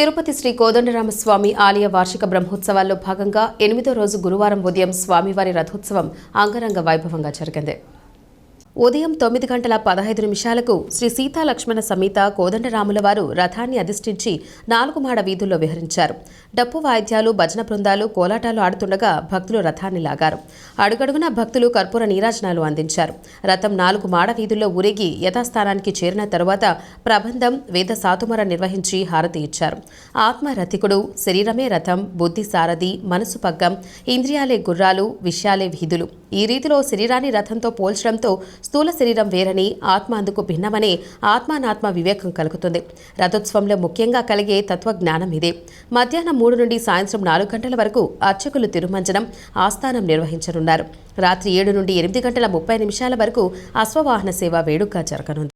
తిరుపతి శ్రీ కోదండరామస్వామి ఆలయ వార్షిక బ్రహ్మోత్సవాల్లో భాగంగా ఎనిమిదో రోజు గురువారం ఉదయం స్వామివారి రథోత్సవం అంగరంగ వైభవంగా జరిగింది. ఉదయం తొమ్మిది గంటల పదహైదు నిమిషాలకు శ్రీ సీతాలక్ష్మణ సమేత కోదండరాముల వారు రథాన్ని అధిష్ఠించి నాలుగు మాడ వీధుల్లో విహరించారు. డప్పు వాయిద్యాలు భజన బృందాలు కోలాటాలు ఆడుతుండగా భక్తులు రథాన్ని లాగారు. అడుగడుగున భక్తులు కర్పూర నీరాజనాలు అందించారు. రథం నాలుగు మాడ వీధుల్లో ఊరేగి యథాస్థానానికి చేరిన తరువాత ప్రబంధం వేద సాతుమర నిర్వహించి హారతి ఇచ్చారు. ఆత్మరథికుడు శరీరమే రథం బుద్ధి సారథి మనసు పగ్గం ఇంద్రియాలే గుర్రాలు విషయాలే వీధులు. ఈ రీతిలో శరీరాన్ని రథంతో పోల్చడంతో స్థూల శరీరం వేరని ఆత్మ అందుకు భిన్నమనే ఆత్మానాత్మ వివేకం కలుగుతుంది. రథోత్సవంలో ముఖ్యంగా కలిగే తత్వజ్ఞానం ఇదే. మధ్యాహ్నం మూడు నుండి సాయంత్రం నాలుగు గంటల వరకు అర్చకులు తిరుమంజనం ఆస్థానం నిర్వహించనున్నారు. రాత్రి ఏడు నుండి ఎనిమిది గంటల ముప్పై నిమిషాల వరకు అశ్వవాహన సేవ వేడుక జరగనుంది.